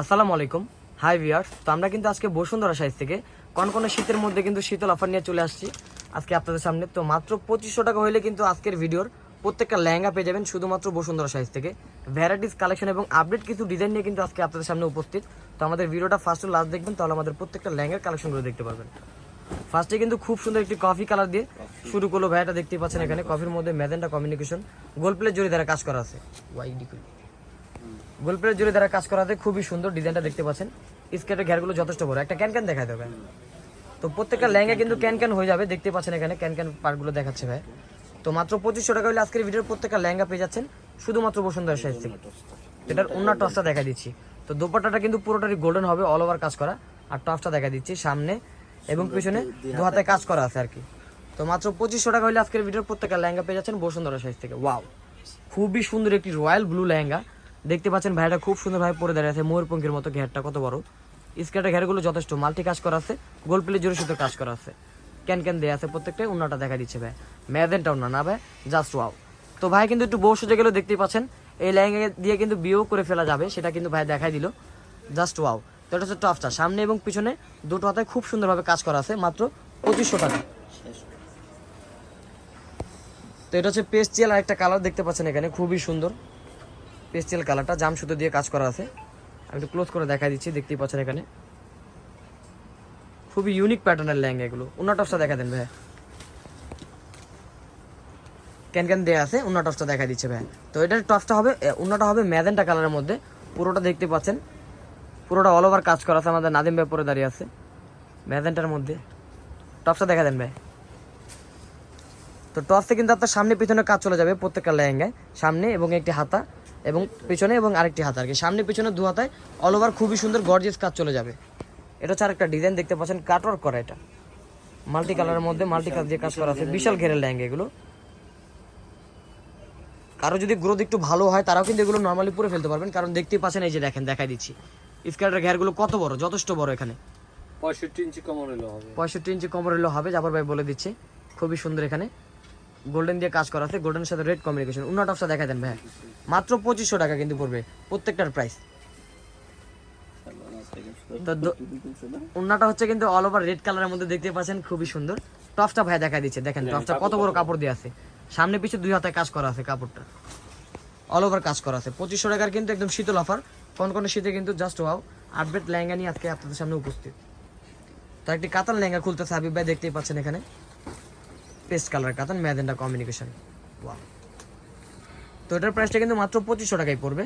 আসসালামু আলাইকুম। High viewers তো আমরা কিন্তু আজকে বসুন্ধরা সাইজ থেকে কোন কনকনে শীতের মধ্যে কিন্তু শীতল অফার নিয়ে চলে আসছি। আজকে আপনাদের সামনে, তো মাত্র পঁচিশশো টাকা হলে কিন্তু আজকের ভিডিওর প্রত্যেকটা লেহেঙ্গা পেয়ে যাবেন শুধুমাত্র বসুন্ধরা সাইজ থেকে। ভ্যারাইটিস কালেকশন এবং আপডেট কিছু ডিজাইন নিয়ে কিন্তু আজকে আপনাদের সামনে উপস্থিত। তো আমাদের ভিডিওটা ফার্স্ট লাস্ট দেখবেন, তাহলে আমাদের প্রত্যেকটা লেহেঙ্গার কালেকশনগুলো দেখতে পারবেন। ফার্স্টে কিন্তু খুব সুন্দর একটি কফি কালার দিয়ে শুরু করল ভাইয়াটা দেখতে পাচ্ছেন এখানে। কফির মধ্যে ম্যাজেন্টা কমিউনিকেশন গোল প্লেট জড়ি দ্বারা কাজ করা আছে। ওয়াইডি করে। গোল প্লেট জুড়ে দ্বারা কাজ করাতে খুবই সুন্দর ডিজাইনটা দেখতে পাচ্ছেন। স্কেটের ঘেরগুলো যথেষ্ট বড়। একটা ক্যান ক্যান দেখায় দেবে। তো প্রত্যেকটা লেহেঙ্গা কিন্তু ক্যান ক্যান হয়ে যাবে, দেখতে পাচ্ছেন এখানে ক্যান ক্যান পার্টগুলো দেখাচ্ছে ভাই। তো মাত্র পঁচিশশো টাকা হলে আজকের ভিডিওর প্রত্যেকটা লেহেঙ্গা পেয়ে যাচ্ছেন শুধুমাত্র বসুন্ধরা সাইজ থেকে। এটার অন্য টসটা দেখা দিচ্ছি। তো দোপাট্টাটা কিন্তু পুরোটাই গোল্ডেন হবে অল ওভার কাজ করা। আর টপসটা দেখা দিচ্ছি সামনে এবং পিছনে দু হাতে কাজ করা আছে আর কি। তো মাত্র পঁচিশশো টাকা হলে আজকের ভিডিওর প্রত্যেকটা লেহেঙ্গা পেয়ে যাচ্ছেন বসুন্ধরা সাইজ থেকে। ওয়াও খুবই সুন্দর একটি রয়্যাল ব্লু লেহেঙ্গা। দেখতে পাচ্ছেন ভাইটা খুব সুন্দর ভাবে পরে দাঁড়িয়ে আছে ময়ূরপঙ্খের মতো ঘেরটা, কত বড়। স্কার্টের ঘেরগুলো যথেষ্ট, মাল্টি কাজ করা আছে, গোল প্লে জোরে সুতো কাজ করা আছে। ক্যান ক্যান দেওয়া আছে প্রত্যেকটাই, উন্নাটা দেখা দিচ্ছে ভাই। ম্যাদেনটা উন্না না ভাই জাস্ট ওয়াও তো ভাই কিন্তু একটু বউ সেজে গেলেও দেখতেই পাচ্ছেন। এই লেহেঙ্গা দিয়ে কিন্তু বিয়েও করে ফেলা যাবে, সেটা কিন্তু ভাই দেখাই দিল। জাস্ট ওয়াও তো এটা হচ্ছে টপটা সামনে এবং পিছনে দুটো হাতে খুব সুন্দরভাবে কাজ করা আছে, মাত্র পঁচিশশো টাকা। তো এটা হচ্ছে পেস্টিয়াল আর একটা কালার দেখতে পাচ্ছেন এখানে, খুবই সুন্দর। পেস্টিয়াল কালারটা, জাম সুতো দিয়ে কাজ করা আছে। আমি একটু ক্লোজ করে দেখা দিচ্ছি, দেখতেই পাচ্ছেন এখানে। খুবই ইউনিক প্যাটার্নের লেহেঙ্গা এগুলো। উন্না টপসটা দেখা দেন ভাই ক্যান ক্যান দেয়া আছে, উন্না টপসটা দেখা দিচ্ছে ভাই তো এটার টপসটা হবে উন্নাটা হবে ম্যাজেন্টা কালারের মধ্যে। পুরোটা দেখতে পাচ্ছেন। পুরোটা অল ওভার কাজ করা আছে, আমাদের নাদিম ভাই পরে দাঁড়িয়ে আছে। ম্যাজেন্টার মধ্যে। টপসটা দেখা দেন ভাই তো টসে কিন্তু আপনার সামনে পিছনে কাজ চলে যাবে প্রত্যেকটা লেহেঙ্গায়। সামনে এবং একটি হাতা। এবং পিছনে এবং আরেকটি হাত আর কি। সামনে পিছনে দু হাতায় অল ওভার খুবই সুন্দর গর্জিয়াস কাজ চলে যাবে। এটা হচ্ছে আরেকটা ডিজাইন দেখতে পাচ্ছেন কাটওয়ার্ক করা এটা। মাল্টি কালারের মধ্যে মাল্টি কাজ দিয়ে কাজ করা আছে বিশাল ঘেরের লেহেঙ্গা এগুলো। কারও যদি গ্রোথ একটু ভালো হয় তারাও কিন্তু এগুলো নর্মালি পরে ফেলতে পারবেন। কারণ দেখতেই পাচ্ছেন এই যে দেখেন দেখাই দিচ্ছি। স্কার্টের ঘেরগুলো কত বড় যথেষ্ট বড় এখানে। পঁয়ষট্টি ইঞ্চি কমর হলেও হবে। পঁয়ষট্টি ইঞ্চি কমর হলেও হবে জাফর ভাই বলে দিচ্ছে। খুবই সুন্দর এখানে। গোল্ডেন দিয়ে কাজ করা আছে গোল্ডেনের সাথে রেড কম্বিনেশন উন্না টপসটা দেখা দেন ভাই মাত্র পঁচিশশো টাকা কিন্তু পড়বে প্রত্যেকটার প্রাইস তো দো- হচ্ছে কিন্তু অল ওভার রেড কালারের মধ্যে দেখতে পাচ্ছেন খুবই সুন্দর। টপসটা ভাই দেখা দিচ্ছে দেখেন টপসটা কত বড় কাপড় দিয়ে আছে। সামনে পিছনে দুই হাতে কাজ করা আছে কাপড়টা। অল ওভার কাজ করা আছে। পঁচিশশো টাকার কিন্তু একদম শীতল অফার কোন কোন শীতে কিন্তু জাস্ট ওয়াও আপডেট লেহেঙ্গা নিয়ে আজকে আপনাদের সামনে উপস্থিত। তো একটি কাতান লেহেঙ্গা খুলতেছে হাবিব ভাই দেখতেই পাচ্ছেন এখানে। পেস্ট কালার কাতান ম্যাজেন্ডা কমিউনিকেশন ওয়াও তো এটার প্রাইসটা কিন্তু মাত্র পঁচিশশো টাকায় পড়বে।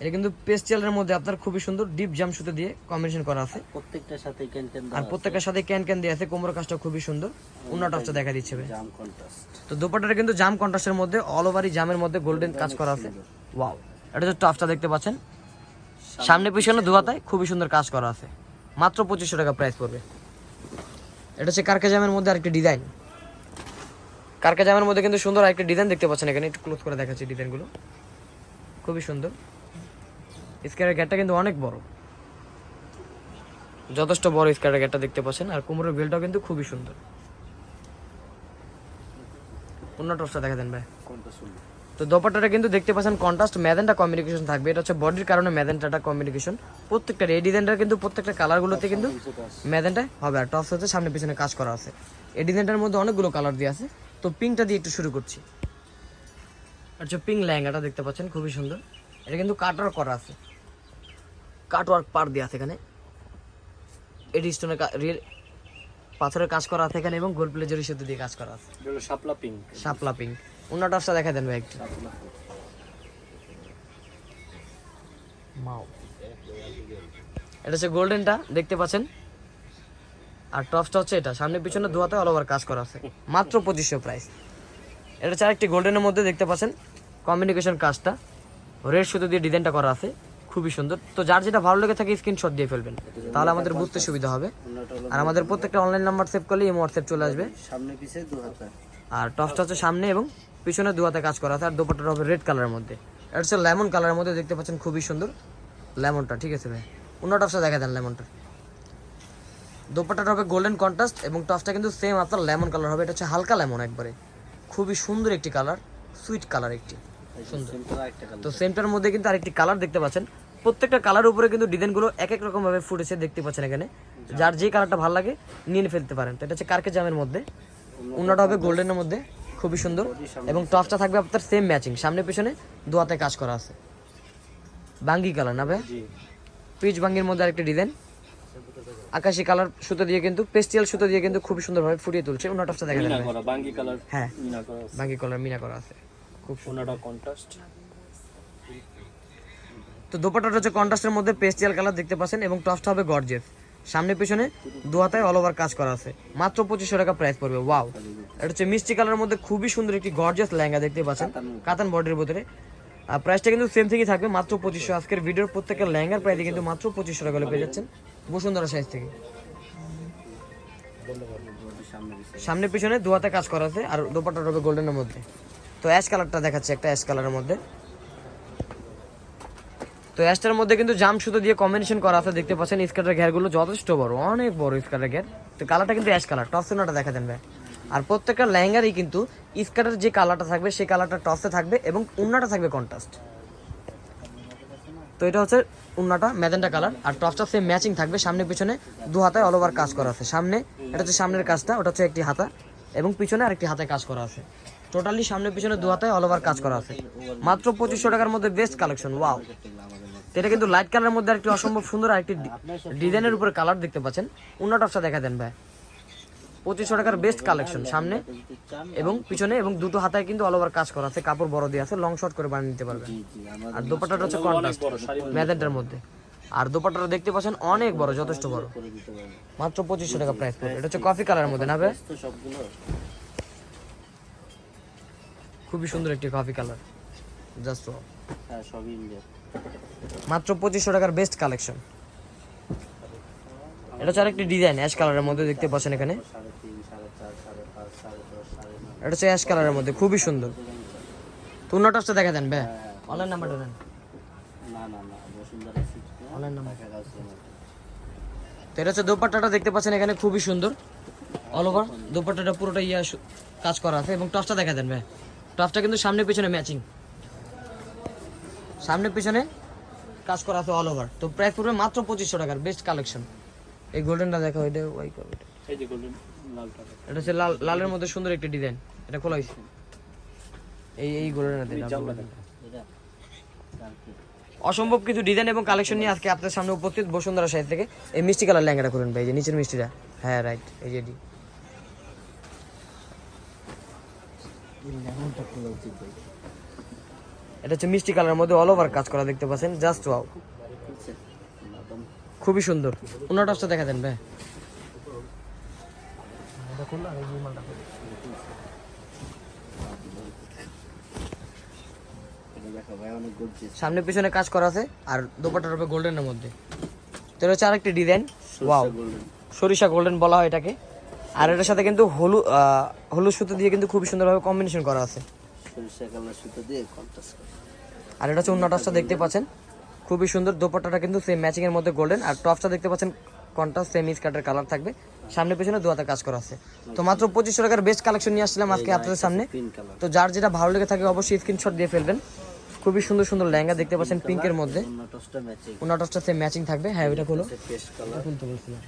এটা কিন্তু পেস্টিয়ালের মধ্যে আপনার খুবই সুন্দর ডিপ জাম সুতো দিয়ে কম্বিনেশন করা আছে। প্রত্যেকটার সাথে ক্যান ক্যান আর প্রত্যেকটার সাথে ক্যান ক্যান দিয়ে আছে কোমর কাজটা খুবই সুন্দর। উন্না টপসটা দেখা দিচ্ছে জাম কন্ট্রাস্ট তো দোপাটাটা কিন্তু জাম কন্ট্রাস্টের মধ্যে অল ওভারই জামের মধ্যে গোল্ডেন কাজ করা আছে। ওয়াও এটা হচ্ছে টপসটা দেখতে পাচ্ছেন সামনে পিছনে দু খুবই সুন্দর কাজ করা আছে। মাত্র পঁচিশশো টাকা প্রাইস পড়বে। এটা হচ্ছে কারকা জামের মধ্যে আরেকটি ডিজাইন কারকা জামের মধ্যে কিন্তু সুন্দর আরেকটি ডিজাইন দেখতে পাচ্ছেন এখানে। একটু ক্লোজ করে দেখাচ্ছি ডিজাইনগুলো খুবই সুন্দর। স্কারের গেটটা কিন্তু অনেক বড়। যথেষ্ট বড় স্কারের গেটটা দেখতে পাচ্ছেন। আর কোমরের বেলটাও কিন্তু খুবই সুন্দর। অন্য টপসটা দেখা দেন ভাই। কোনটা শুনব তো দোপাট্টাটা কিন্তু দেখতে পাচ্ছেন কন্ট্রাস্ট ম্যাজেন্টা কমিউনিকেশন থাকবে। এটা হচ্ছে বডির কারণে ম্যাজেন্টাটা কমিউনিকেশন প্রত্যেকটা এই ডিজাইনটার কিন্তু প্রত্যেকটা কালারগুলোতে কিন্তু ম্যাজেন্টা হবে। আর টপস হচ্ছে সামনে পিছনে কাজ করা আছে। এই ডিজাইনটার মধ্যে অনেকগুলো কালার দিয়ে আছে। তো পিঙ্কটা দিয়ে একটু শুরু করছি। আর হচ্ছে পিঙ্ক লেহেঙ্গাটা দেখতে পাচ্ছেন খুবই সুন্দর। এটা কিন্তু কাটওয়ার্ক করা আছে। কাটওয়ার্ক পার দিয়ে আছে এখানে। এডি স্টোনের রিয়েল পাথরের কাজ করা আছে এখানে এবং গোল প্লেজের সাথে দিয়ে কাজ করা আছে। শাপলা পিঙ্ক শাপলা পিঙ্ক অন্য টপসটা দেখা দেন ভাই একটু। এটা হচ্ছে গোল্ডেনটা দেখতে পাচ্ছেন? আর টপসটা হচ্ছে এটা সামনে পিছনে দুহাতে অল ওভার কাজ করা আছে। মাত্র পঁচিশশো প্রাইস এটা হচ্ছে আরেকটি গোল্ডেনের মধ্যে দেখতে পাচ্ছেন? কমিউনিকেশন কাজটা। রেড সুতো দিয়ে ডিজাইনটা করা আছে। খুবই সুন্দর। তো যার যেটা ভালো লেগে থাকে স্ক্রিনশট দিয়ে ফেলবেন। তাহলে আমাদের বুঝতে সুবিধা হবে। আর আমাদের প্রত্যেকটা অনলাইন নাম্বার সেভ করলে এই হোয়াটসঅ্যাপ চলে আসবে। সামনে পিছে দু হাতে আর টপসটা হচ্ছে সামনে এবং পিছনে দুহাতে কাজ করা আছে, আর দোপাট্টাটা হবে রেড কালারের মধ্যে। এটা হচ্ছে লেমন কালারের মধ্যে দেখতে পাচ্ছেন খুবই সুন্দর লেমনটা ঠিক আছে ভাই? অন্য টপসটা দেখা দেন লেমনটা দোপাট্টাটা হবে গোল্ডেন কন্ট্রাস্ট এবং টপসটা কিন্তু সেম আপনার লেমন কালার হবে। এটা হচ্ছে হালকা লেমন একবারে। খুবই সুন্দর একটি কালার সুইট কালার একটি। সুন্দর। তো সেমটার মধ্যে কিন্তু আরেকটি কালার দেখতে পাচ্ছেন। প্রত্যেকটা কালার উপরে কিন্তু ডিজাইনগুলো এক এক রকম ভাবে ফুটেছে দেখতে পাচ্ছেন এখানে। যার যে কালারটা ভালো লাগে, নিয়ে ফেলতে পারেন। তো এটা হচ্ছে কার্কে জামের মধ্যে। অন্যটা হবে গোল্ডেনের মধ্যে। খুবই সুন্দর এবং টপটা থাকবে আপনার সেম ম্যাচিং সামনে পিছনে দুয়াতে কাজ করা আছে। বাঙ্গি কালার না ভাই পিচ বাঙ্গির মধ্যে আরেকটা ডিজাইন আকাশি কালার সুতো দিয়ে কিন্তু পেস্টিয়াল সুতো দিয়ে কিন্তু খুব সুন্দরভাবে ফুটিয়ে তুলছে। অন্য টপটা দেখা যাবে। বাঙ্গি কালার হ্যাঁ। বাঙ্গি কালার মিনা করা আছে। খুব সুন্দর। ওনাটা কন্ট্রাস্ট তো দোপাট্টাটা হচ্ছে কন্ট্রাস্টের মধ্যে পেস্টিয়াল কালার দেখতে পাচ্ছেন এবং টপটা হবে গর্জেস সামনে পিছনে দু হাতায় অল ওভার কাজ করা আছে। মাত্র পঁচিশশো টাকা প্রাইস পড়বে। ওয়াও এটা হচ্ছে মিষ্টি কালারের মধ্যে খুবই সুন্দর একটি গর্জিয়াস লেহেঙ্গা দেখতে পাচ্ছেন। কাতান বডির ভিতরে। আর প্রাইসটা কিন্তু সেম থেকেই থাকবে। মাত্র পঁচিশশো। আজকের ভিডিওর প্রত্যেকের লেহেঙ্গার প্রাইসে কিন্তু মাত্র পঁচিশশো টাকা পেয়ে যাচ্ছেন। বসুন্ধরা সাইজ থেকে। সামনে পিছনে দু হাতে কাজ করা আছে। আর দোপাট্টা হবে গোল্ডেনের মধ্যে। তো অ্যাশ কালারটা দেখাচ্ছে একটা অ্যাশ কালারের মধ্যে। তো অ্যাশটার মধ্যে কিন্তু জাম সুতো দিয়ে কম্বিনেশন করা আছে, দেখতে পাচ্ছেন, স্কার্টের ঘেরগুলো যথেষ্ট বড়, অনেক বড় স্কার্টের ঘের। তো কালারটা কিন্তু অ্যাশ কালার টপ সোনাটা দেখা দেন ভাই। আর প্রত্যেকটা লেহেঙ্গারই কিন্তু স্কার্টের যে কালারটা থাকবে, সেই কালারটা টসে থাকবে এবং উন্নাটা থাকবে কন্ট্রাস্ট তো এটা হচ্ছে উন্নাটা ম্যাজেন্টা কালার, আর টপসটা সেম ম্যাচিং থাকবে সামনে পিছনে, দু হাতায় অল ওভার কাজ করা আছে। সামনে, এটা হচ্ছে সামনের কাজটা, ওটা হচ্ছে একটি হাতা, এবং পিছনে আরেকটি হাতে কাজ করা আছে। টোটালি সামনে পিছনে দু হাতায় অল ওভার কাজ করা আছে। মাত্র পঁচিশশো টাকার মধ্যে বেস্ট কালেকশন ওয়াও তো এটা কিন্তু লাইট কালারের মধ্যে আরেকটি অসম্ভব সুন্দর আরেকটি ডিজাইনের উপরে কালার দেখতে পাচ্ছেন। অন্য টপসটা দেখা দেন ভাই। পঁচিশশো টাকার বেস্ট কালেকশন সামনে এবং পিছনে এবং দুটো হাতায় কিন্তু অল ওভার কাজ করা আছে কাপড় বড় দিয়ে আছে লং শর্ট করে বানিয়ে নিতে পারবে আর দোপাট্টাটা হচ্ছে কন্ট্রাস্ট ম্যাজেন্টার মধ্যে। আর দোপাট্টাটা দেখতে পাচ্ছেন অনেক বড় যথেষ্ট বড়। মাত্র পঁচিশশো টাকা প্রাইস পড়বে এটা হচ্ছে কফি কালারের মধ্যে না ভাই? খুবই সুন্দর একটি কফি কালার জাস্ট হ্যাঁ সবই ইন্ডিয়া মাত্র পঁচিশশো টাকার বেস্ট কালেকশন এটা হচ্ছে আরেকটি ডিজাইন অ্যাশ কালারের মধ্যে দেখতে পাচ্ছেন এখানে। এটা হচ্ছে অ্যাশ কালারের মধ্যে, খুবই সুন্দর। তো অন্য টপসটা দেখা দেন, ভাই। অনলাইন নাম্বারটা দেন। তো এটা হচ্ছে দোপাট্টাটা দেখতে পাচ্ছেন এখানে, খুবই সুন্দর। অল ওভার দোপাট্টাটা পুরোটা ইয়া কাজ করা আছে। এবং টপসটা দেখা দেন, ভাই। টপসটা কিন্তু সামনে পিছনে ম্যাচিং সামনে পিছনে কাজ করা আছে অল ওভার তো প্রাইস পড়বে মাত্র পঁচিশশো টাকার বেস্ট কালেকশন এই গোল্ডেনটা দেখা ওই ওইটা। এই যে গোল্ডেন এটা হচ্ছে লাল লালের মধ্যে সুন্দর একটি ডিজাইন এটা খোলা হয়েছে। এই এই গোল্ডেনটা এটা অসম্ভব কিছু ডিজাইন এবং কালেকশন নিয়ে আজকে আপনাদের সামনে উপস্থিত বসুন্ধরা সাইড থেকে। এই মিষ্টি কালার লেহেঙ্গাটা করুন ভাই যে নিচের মিষ্টিটা। হ্যাঁ রাইট এই যে এটি। এটা হচ্ছে মিষ্টি কালারের মধ্যে অল ওভার কাজ করা দেখতে পাচ্ছেন জাস্ট ওয়াও খুবই সুন্দর। টপসটা দেখা দেন ভাই। সামনে পিছনে কাজ করা আছে আর দোপাটার উপরে গোল্ডেনের মধ্যে। তো এটা হচ্ছে আরেকটি ডিজাইন ওয়াও সরিষা গোল্ডেন বলা হয় এটাকে। আর এটার সাথে কিন্তু হলুদ হলুদ সুতো দিয়ে কিন্তু খুবই সুন্দরভাবে কম্বিনেশন করা আছে। সরিষা কালার সুতো দিয়ে কন্ট্রাস্ট করে। আর এটা হচ্ছে উন্নাটাসটা দেখতে পাচ্ছেন। খুবই সুন্দর দোপাট্টাটা কিন্তু সেম ম্যাচিং এর মধ্যে গোল্ডেন আর টপসটা দেখতে পাচ্ছেন কন্ট্রাস্ট সেম স্কার্টের কালার থাকবে। সামনে পেছনে দুয়াতে কাজ করা আছে। তো মাত্র পঁচিশশো টাকার বেস্ট কালেকশন নিয়ে আসছিলাম আজকে আপনাদের সামনে। তো যার যেটা ভালো লেগে থাকে অবশ্যই স্ক্রিনশট দিয়ে ফেলবেন। খুবই সুন্দর সুন্দর লেহেঙ্গা দেখতে পাচ্ছেন পিঙ্কের মধ্যে। অন্য টসটা ম্যাচিং উন্নাটাসটা সেম ম্যাচিং থাকবে। হ্যাঁ ওইটা বলছিলাম।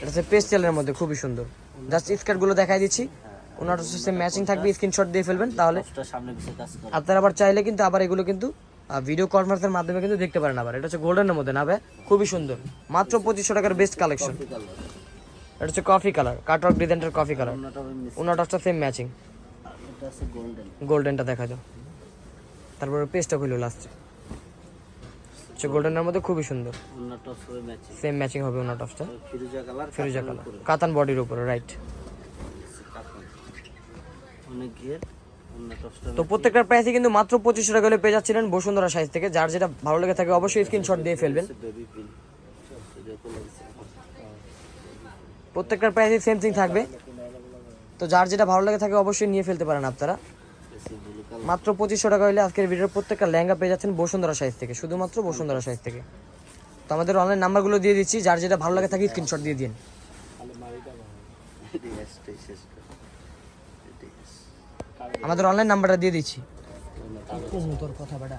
এটা হচ্ছে পেস্টেলের মধ্যে খুবই সুন্দর। জাস্ট স্কার্টগুলো দেখাই দিচ্ছি। ওনার সেম ম্যাচিং থাকবে স্ক্রিনশট দিয়ে ফেলবেন তাহলে। আপনারা আবার চাইলে কিন্তু আবার এগুলো কিন্তু ভিডিও কনফারেন্সের মাধ্যমে কিন্তু দেখতে পারেন আবার। এটা হচ্ছে গোল্ডেনের মধ্যে না ভাই? খুবই সুন্দর। মাত্র পঁচিশশো টাকার বেস্ট কালেকশন এটা হচ্ছে কফি কালার কাটওয়ার্ক ডিজাইনের কফি কালার মিস ওনারটা সেম ম্যাচিং গোল্ডেনটা দেখা যাও তারপরে পেস্টটা খুললো লাস্টে হচ্ছে গোল্ডেনের মধ্যে খুবই সুন্দর। সেম ম্যাচিং হবে ওনার টপসটা ফিরোজা কালার কাতান বডির উপরে রাইট তো প্রত্যেকটার প্রাইসই কিন্তু মাত্র পঁচিশশো টাকা হলে পেয়ে যাচ্ছিলেন বসুন্ধরা সাইজ থেকে। যার যেটা ভালো লেগে থাকে অবশ্যই স্ক্রিনশট দিয়ে ফেলবেন। প্রত্যেকটার প্রাইসই সেম থিং থাকবে। তো যার যেটা ভালো লেগে থাকে অবশ্যই নিয়ে ফেলতে পারেন আপনারা। মাত্র পঁচিশশো টাকা হলে আজকের ভিডিওর প্রত্যেকটা লেহেঙ্গা পেয়ে যাচ্ছেন বসুন্ধরা সাইজ থেকে, শুধুমাত্র বসুন্ধরা সাইজ থেকে। তো আমাদের অনলাইন নাম্বারগুলো দিয়ে দিচ্ছি, যার যেটা ভালো লাগে থাকে স্ক্রিনশট দিয়ে দিন। আমাদের অনলাইন নাম্বারটা দিয়ে দিচ্ছি। তোর কথা বেটা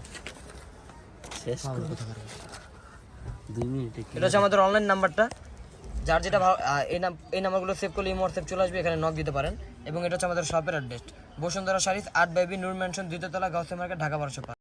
এটা হচ্ছে আমাদের অনলাইন নাম্বারটা। যার যেটা এই এই নাম্বারগুলো সেভ করলে হোয়াটসঅ্যাপ চলে আসবে, এখানে নক দিতে পারেন। এবং এটা হচ্ছে আমাদের শপের অ্যাড্রেস বসুন্ধরা শাড়িস আট বেবি নূর ম্যানশন দ্বিতীয়তলা গাউসে মার্কেট, ঢাকা, বারোশো।